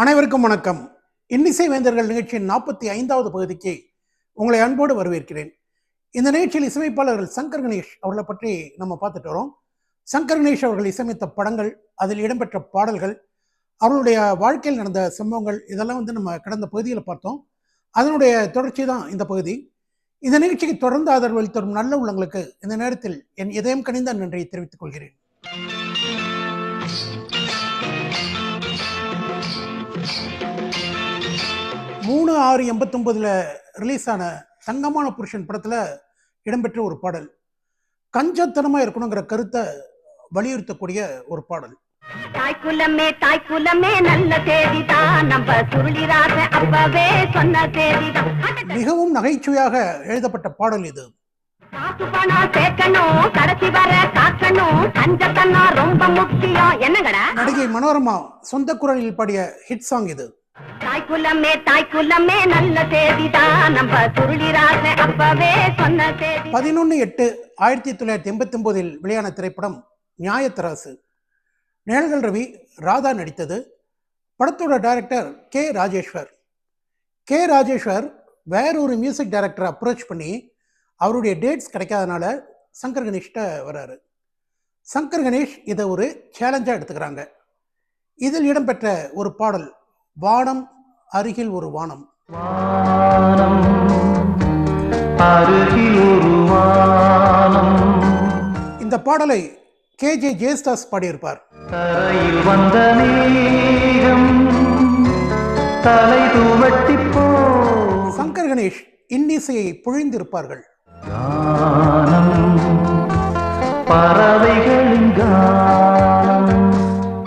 அனைவருக்கும் வணக்கம். இன்னிசை வேந்தர்கள் நிகழ்ச்சியின் நாற்பத்தி ஐந்தாவது பகுதிக்கு உங்களை அன்போடு வரவேற்கிறேன். இந்த நிகழ்ச்சியில் இசையமைப்பாளர்கள் சங்கர் கணேஷ் அவர்களை பற்றி நம்ம பார்த்துட்டு வரோம். சங்கர் கணேஷ் அவர்கள் இசையமைத்த படங்கள் அதில் இடம்பெற்ற பாடல்கள் அவர்களுடைய வாழ்க்கையில் நடந்த சம்பவங்கள் இதெல்லாம் வந்து நம்ம கடந்த பகுதியில் பார்த்தோம். அதனுடைய தொடர்ச்சி தான் இந்த பகுதி. இந்த நிகழ்ச்சிக்கு தொடர்ந்து ஆதரவு அளித்து வரும் நல்ல உள்ளங்களுக்கு இந்த நேரத்தில் என் இதயம் கணிந்த நன்றியை தெரிவித்துக் கொள்கிறேன். மூணு ஆறு எண்பத்தொன்பதுல ரிலீஸ் ஆன தங்கமான புருஷன் படத்துல இடம்பெற்ற ஒரு பாடல். கஞ்சத்தனமா இருக்கணுங்கிற கருத்தை வலியுறுத்தக்கூடிய ஒரு பாடல். தாய்க்குலமே தாய்க்குலமே நல்ல தேதிதான். நம்ம சுருளிராச அப்பவே சொன்ன தேதிதான். மிகவும் நகைச்சுவையாக எழுதப்பட்ட பாடல் இது. காசு பணம் சேர்க்கணும் கடைசி வர காக்கணும். கஞ்சத்தனம் ரொம்ப முக்கியம். என்னங்கடா? நடிகை மனோரமா சொந்த குரலில் பாடிய ஹிட் சாங் இது. தாய்க்குலமே தாய்க்குலமே நல்ல நம்ம அப்பவே சொன்ன பதினொன்று எட்டு ஆயிரத்தி தொள்ளாயிரத்தி எண்பத்தி ஒன்பதில் வெளியான திரைப்படம் நியாயத்தராசு. நிழல்கள் ரவி ராதா நடித்தது. படத்தோட director K Rajeshwar. K Rajeshwar வேறொரு மியூசிக் டைரக்டரை அப்ரோச் பண்ணி அவருடைய டேட்ஸ் கிடைக்காதனால சங்கர் கணேஷ்கிட்ட வராரு. சங்கர் கணேஷ் இதை ஒரு சேலஞ்சாக எடுத்துக்கிறாங்க. இதில் இடம்பெற்ற ஒரு பாடல் வானம் அருகில் ஒரு வானம். இந்த பாடலை கே. ஜே. ஜேஸ்தாஸ் பாடியிருப்பார். சங்கர் கணேஷ் இன்னிசையை பொழிந்திருப்பார்கள். கானம்.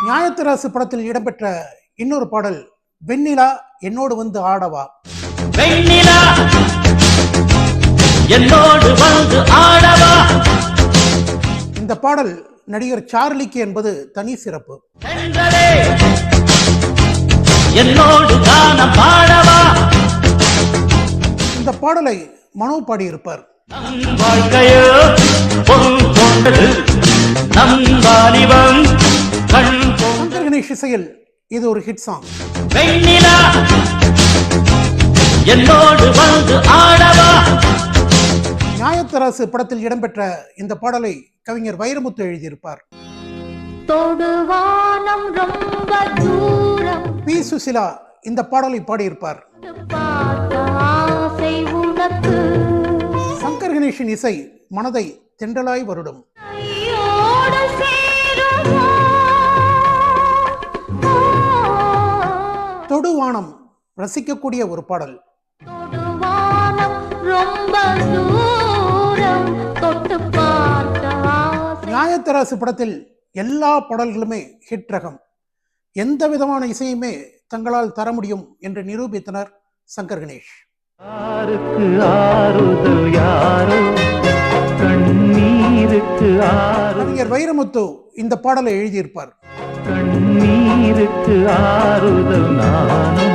நியாயத்தராசு படத்தில் இடம்பெற்ற இன்னொரு பாடல் வெண்ணிலா என்னோடு வந்து ஆடவா? வெண்ணிலா என்னோடு வந்து ஆடவா? இந்த பாடல் நடிகர் சார்லிக்கு என்பது தனி சிறப்பு. என்னோடு பாடவா இந்த பாடலை மனோ பாடியிருப்பார். சங்கர் கணேஷ் இசையில் இது ஒரு ஹிட் சாங் வெண்ணிலா என்னோடு வந்து ஆடவா? நியாயத்தராசு படத்தில் இடம்பெற்ற இந்த பாடலை கவிஞர் வைரமுத்து எழுதியிருப்பார். தொடுவானம் ரொம்ப தூரம். பி சுசிலா இந்த பாடலை பாடியிருப்பார். சங்கர் கணேஷின் இசை மனதை தென்றலாய் வருடும். தொடுவானம் ரசிக்கக்கூடிய ஒரு பாடல். நியாயத்தராசு படத்தில் எல்லா பாடல்களுமே ஹிட் ரகம். எந்த விதமான இசையுமே தங்களால் தர முடியும் என்று நிரூபித்தனர் சங்கர் கணேஷ். யாருக்கு ஆறுதல் யாரோ? கண்ணீருக்கு ஆறு கவிஞர் வைரமுத்து இந்த பாடலை எழுதியிருப்பார். கண்ணீருக்கு ஆறுதல் நானோ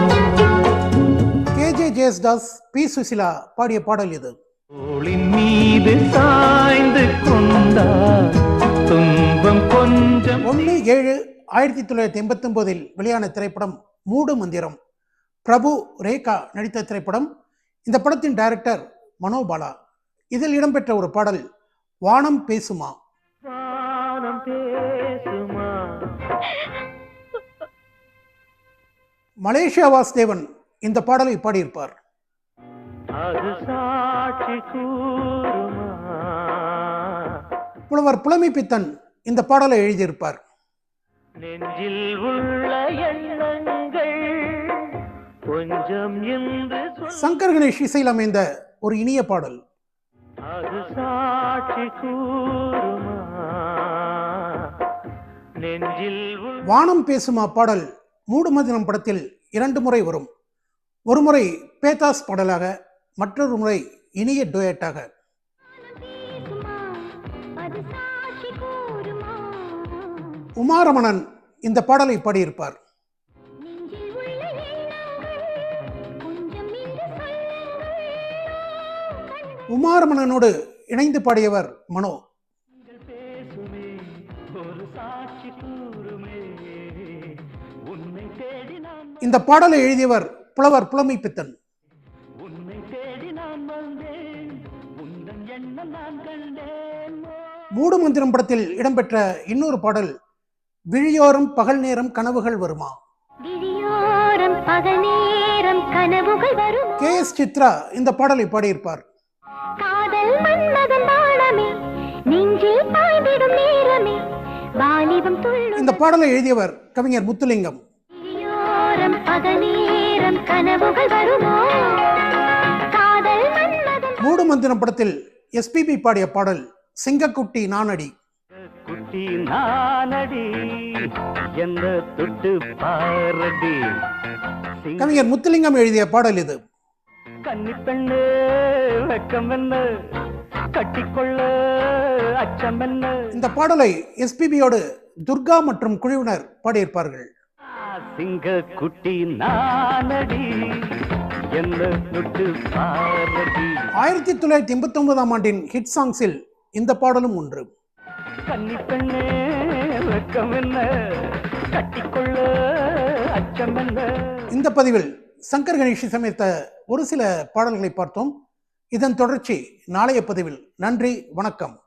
K J Yesudas P Susheela பாடிய பாடல் இது. தோளின் மீது சாய்ந்து கொண்டார். துன்பம் கொஞ்சம் ஒன்று ஏழு ஆயிரத்தி தொள்ளாயிரத்தி எண்பத்தி ஒன்பதில் வெளியான திரைப்படம் மூடு மந்திரம். பிரபு ரேகா நடித்த திரைப்படம். இந்த படத்தின் டைரக்டர் மனோபாலா இதில் இடம்பெற்ற ஒரு பாடல் வானம் பேசுமா? மலேசியா வாசுதேவன் இந்த பாடலை பாடியிருப்பார். புலவர் புலமை பித்தன் இந்த பாடலை எழுதியிருப்பார். நெஞ்சில் உள்ள எண்ணங்கள் கொஞ்சம் என்று சொல் சங்கர் கணேஷ் இசையில் அமைந்த ஒரு இனிய பாடல். அது சாட்சி கூறுமா? நெஞ்சில் வானம் பேசுமா பாடல் மூடுமதினம் படத்தில் இரண்டு முறை வரும். ஒரு முறை பேதாஸ் பாடலாக மற்றொரு முறை இனிய டொயட்டாக. உமாரமணன் இந்த பாடலை பாடியிருப்பார். உமாரமணனோடு இணைந்து பாடியவர் மனோ. இந்த பாடலை எழுதியவர் புலவர் புலமை பித்தன் உன்னை தேடி நான் வந்தேன். உந்தன் எண்ணம் நான் கண்டேன். மூடு மந்திரம் படத்தில் இடம்பெற்ற இன்னொரு பாடல் விழியோரம் பகல் நேரம் கனவுகள் வருமா? கே எஸ் சித்ரா இந்த பாடலை பாடியிருப்பார். இந்த பாடலை எழுதியவர் கவிஞர் முத்துலிங்கம். மந்திரம் படத்தில் எஸ்பிபி பாடிய பாடல் சிங்கக்குட்டி நானடி. குட்டி நானடி எந்த தொட்டு பாரடி? கவிஞர் முத்துலிங்கம் எழுதிய பாடல் இது. கன்னி பெண்ணு வெக்கம் என்ன கட்டிக்கொள்ள அச்சம் என்ன இந்த பாடலை எஸ்பிபியோடு துர்கா மற்றும் குழுவினர் பாடியிருப்பார்கள். சிங்க குட்டி நானடி. ஆயிரத்தி தொள்ளாயிரத்தி எண்பத்தி ஒன்பதாம் ஆண்டின் ஹிட் சாங்ஸில் இந்த பாடலும் ஒன்று. இந்த பதிவில் சங்கர் கணேஷ் சமைத்த ஒரு சில பாடல்களை பார்த்தோம். இதன் தொடர்ச்சி நாளைய பதிவில். நன்றி வணக்கம்.